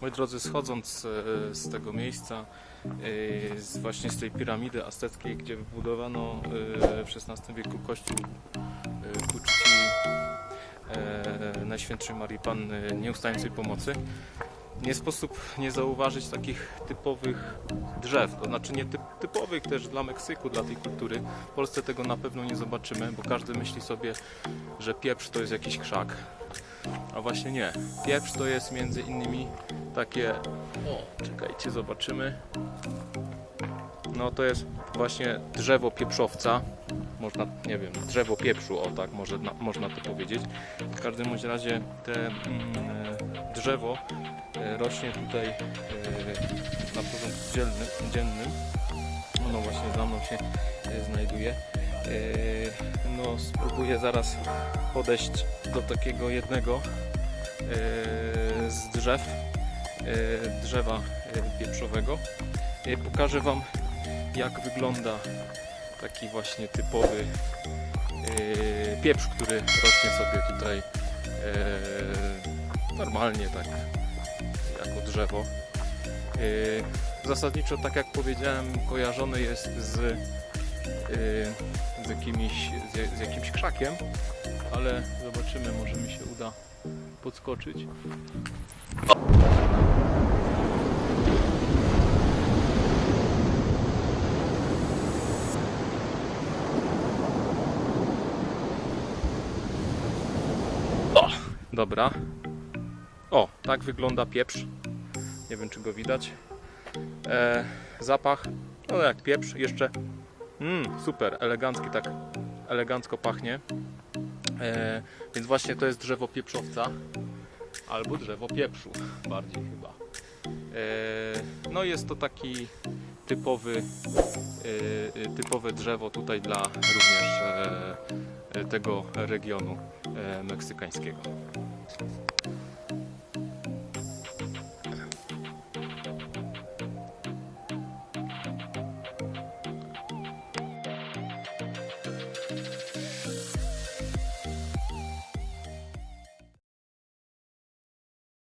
Moi drodzy, schodząc e, z tego miejsca, e, właśnie z tej piramidy azteckiej, gdzie wybudowano e, w XVI wieku kościół ku czci Najświętszej Marii Panny Nieustającej Pomocy, nie sposób nie zauważyć takich typowych drzew, to znaczy nie typ, typowych też dla Meksyku, dla tej kultury. W Polsce tego na pewno nie zobaczymy, bo każdy myśli sobie, że pieprz to jest jakiś krzak. A właśnie nie. Pieprz to jest między innymi takie. O, czekajcie, zobaczymy. No to jest właśnie drzewo pieprzowca. Można, nie wiem, drzewo pieprzu, o tak może, na, można to powiedzieć. W każdym bądź razie te mm, e, drzewo e, rośnie tutaj e, na porządku dzielnym, dziennym. Ono właśnie za mną się znajduje. E, No, spróbuję zaraz podejść do takiego jednego e, z drzew, e, drzewa pieprzowego. Pokażę Wam, jak wygląda taki właśnie typowy pieprz, który rośnie sobie tutaj normalnie tak jako drzewo. Zasadniczo, tak jak powiedziałem, kojarzony jest z, z, jakimiś, z, z jakimś krzakiem, ale zobaczymy, może mi się uda podskoczyć. O, dobra. O, tak wygląda pieprz. Nie wiem, czy go widać. E, zapach, no jak pieprz, jeszcze mm, super, elegancki, tak elegancko pachnie. E, więc właśnie to jest drzewo pieprzowca albo drzewo pieprzu, bardziej chyba. E, no jest to taki typowy, e, e, typowe drzewo tutaj dla również e, e, tego regionu e, meksykańskiego.